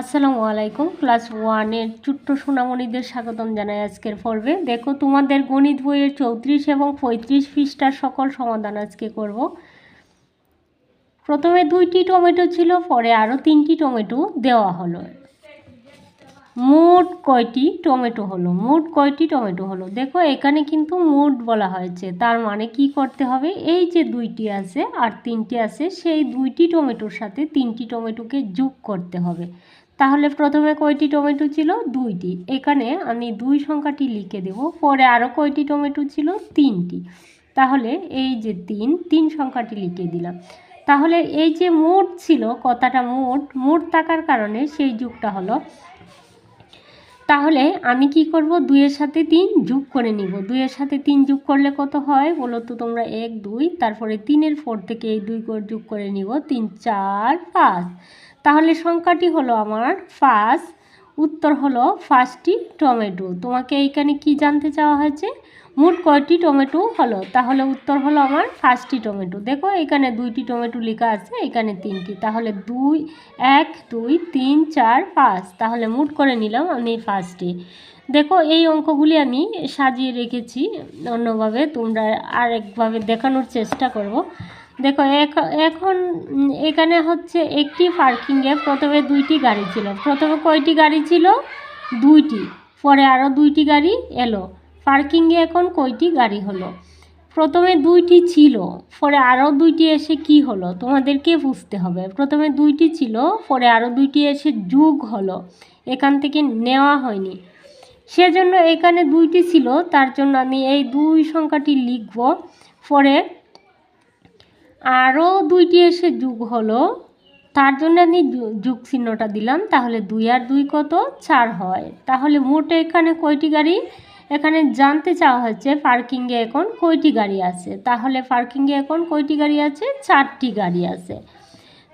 আসসালামু আলাইকুম। ক্লাস ওয়ানের ছোট্ট সোনামণিদের স্বাগতম জানাই আজকের পর্বে। দেখো, তোমাদের গণিত বইয়ের চৌত্রিশ এবং পঁয়ত্রিশ পৃষ্ঠার সকল সমাধান আজকে করব। প্রথমে দুইটি টমেটো ছিল, পরে আরও তিনটি টমেটো দেওয়া হলো। মোট কয়টি টমেটো হলো? মোট কয়টি টমেটো হলো? দেখো, এখানে কিন্তু মোট বলা হয়েছে। তার মানে কি করতে হবে? এই যে দুইটি আছে আর তিনটি আছে, সেই দুইটি টমেটোর সাথে তিনটি টমেটোকে যোগ করতে হবে। তাহলে প্রথমে কয়টি টমেটো ছিল? দুইটি। এখানে আমি দুই সংখ্যাটি লিখে দেব। পরে আরও কয়টি টমেটো ছিল? তিনটি। তাহলে এই যে তিন তিন সংখ্যাটি লিখে দিলাম। তাহলে এই যে মোট ছিল, কথাটা মোট মোট থাকার কারণে সেই যুগটা হলো। তাহলে আমি কি করব? দুইয়ের সাথে তিন যোগ করে নিব। দুইয়ের সাথে তিন যোগ করলে কত হয়? বলো তো তোমরা এক, দুই, তারপরে তিনের ফোর থেকে এই দুই যোগ করে নিব। তিন, চার, পাঁচ। তাহলে সংখ্যাটি হলো আমার ফার্স্ট উত্তর হলো ফার্স্টটি টমেটো তোমাকে এইখানে কি জানতে চাওয়া হয়েছে? মোট কয়টি টমেটো হলো? তাহলে উত্তর হলো আমার ফার্স্টটি টমেটো দেখো, এখানে দুইটি টমেটো লেখা আছে, এখানে তিনটি। তাহলে দুই, এক, দুই, তিন, চার, পাঁচ। তাহলে মোট করে নিলাম আমি পাঁচটি দেখো, এই অঙ্কগুলি আমি সাজিয়ে রেখেছি অন্যভাবে। তোমরা আরেকভাবে দেখানোর চেষ্টা করব। দেখো এখন এখানে হচ্ছে একটি পার্কিংয়ে প্রথমে দুইটি গাড়ি ছিল। প্রথমে কয়টি গাড়ি ছিল? দুইটি। পরে আরও দুইটি গাড়ি এলো। পার্কিংয়ে এখন কয়টি গাড়ি হলো? প্রথমে দুইটি ছিল, পরে আরও দুইটি এসে কি হলো? তোমাদেরকে বুঝতে হবে। প্রথমে দুইটি ছিল, পরে আরও দুইটি এসে যুগ হলো। এখান থেকে নেওয়া হয়নি। সেজন্য এখানে দুইটি ছিল, তার জন্য আমি এই দুই সংখ্যাটি লিখব। পরে আরও দুইটি এসে যুগ হলো। তার জন্য আমি যুগ চিহ্নটা দিলাম। তাহলে দুই আর দুই কত? চার হয়। তাহলে মোটে এখানে কয়টি গাড়ি? এখানে জানতে চাওয়া হচ্ছে পার্কিংয়ে এখন কয়টি গাড়ি আছে। তাহলে পার্কিংয়ে এখন কয়টি গাড়ি আছে? চারটি গাড়ি আছে।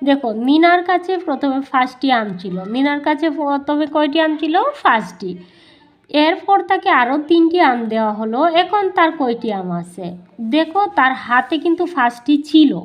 দেখো মিনার কাছে প্রথমে ফার্স্টটি আম ছিল। মিনার কাছে প্রথমে কয়টি আম ছিল? ফার্স্টটি এরপর তাকে আরও তিনটি আম দেওয়া হলো। এখন তার কয়টি আম আছে? দেখো, তার হাতে কিন্তু ফার্স্টটি ছিল।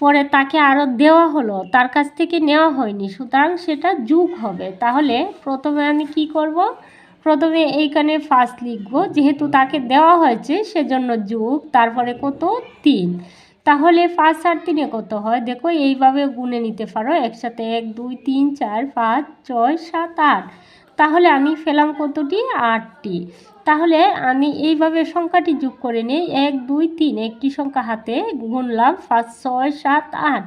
পরে তাকে আরও দেওয়া হলো। তার কাছ থেকে নেওয়া হয়নি। সুতরাং সেটা যুগ হবে। তাহলে প্রথমে আমি কি করব? প্রথমে এইখানে ফার্স্ট লিখব। যেহেতু তাকে দেওয়া হয়েছে, সেজন্য যুগ। তারপরে কত? তিন। তাহলে পাঁচ আর তিনে কত হয়? দেখো, এইভাবে গুনে নিতে পারো। একসাথে এক, দুই, তিন, চার, পাঁচ, ছয়, সাত, আট। তাহলে আমি ফেলাম কতটি? আটটি। তাহলে আমি এইভাবে সংখ্যাটি যোগ করে নিই। এক, দুই, তিন। একটি সংখ্যা হাতে গুনলাম পাঁচ, ছয়, সাত, আট।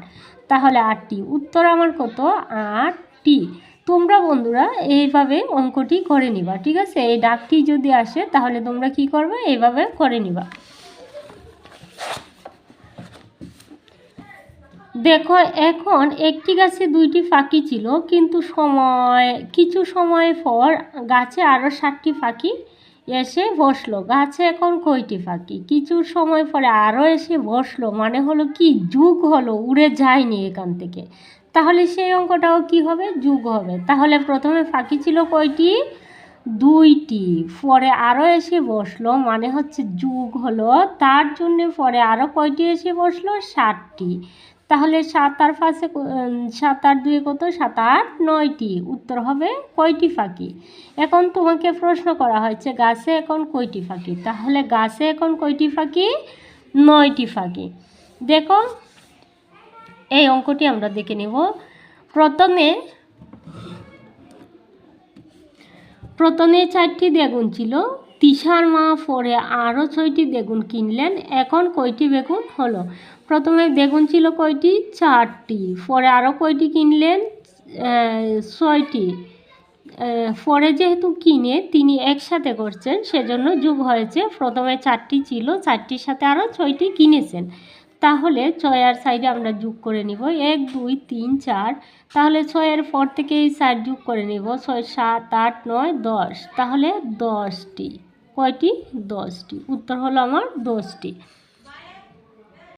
তাহলে আটটি। উত্তর আমার কত? আটটি। তোমরা বন্ধুরা এইভাবে অঙ্কটি করে নিবা, ঠিক আছে? এই ডাকটি যদি আসে তাহলে তোমরা কি করবে? এইভাবে করে নিবা। দেখো, এখন একটি গাছে দুইটি ফাঁকি ছিল, কিন্তু সময়, কিছু সময় পর গাছে আরও ষাটটি ফাঁকি এসে বসল। গাছে এখন কয়টি ফাঁকি? কিছু সময় পরে আরও এসে বসল মানে হলো কি, যুগ হলো, উড়ে যায়নি এখান থেকে। তাহলে সেই অঙ্কটাও কি হবে? যুগ হবে। তাহলে প্রথমে ফাঁকি ছিল কয়টি? দুইটি। পরে আরও এসে বসল মানে হচ্ছে যুগ হলো, তার জন্য পরে আরও কয়টি এসে বসল? ষাটটি তাহলে সাত আর পাঁচে সাত আর দুয়ে কত? সাত আট নয়টি উত্তর হবে কয়টি ফাঁকি? এখন তোমাকে প্রশ্ন করা হয়েছে, গাছে এখন কয়টি ফাঁকি? তাহলে গাছে এখন কয়টি ফাঁকি? নয়টি ফাঁকি। দেখো, এই অঙ্কটি আমরা দেখে নেব। প্রথমে প্রথমে চারটি বেগুন ছিল। তিসার মা পরে আরও ছয়টি বেগুন কিনলেন। এখন কয়টি বেগুন হলো? প্রথমে বেগুন ছিল কয়টি? চারটি। পরে আরও কয়টি কিনলেন? ছয়টি। পরে যেহেতু কিনে তিনি একসাথে করছেন, সেজন্য যুগ হয়েছে। প্রথমে চারটি ছিল, চারটির সাথে আরও ছয়টি কিনেছেন। তাহলে ছয়ের সাইডে আমরা যোগ করে নিব। এক, দুই, তিন, চার। তাহলে ছয়ের পর থেকে এই চার যোগ করে নিব। ছয়, সাত, আট, নয়, দশ। তাহলে দশটি। কয়টি? দশটি। উত্তর হলো আমার দশটি।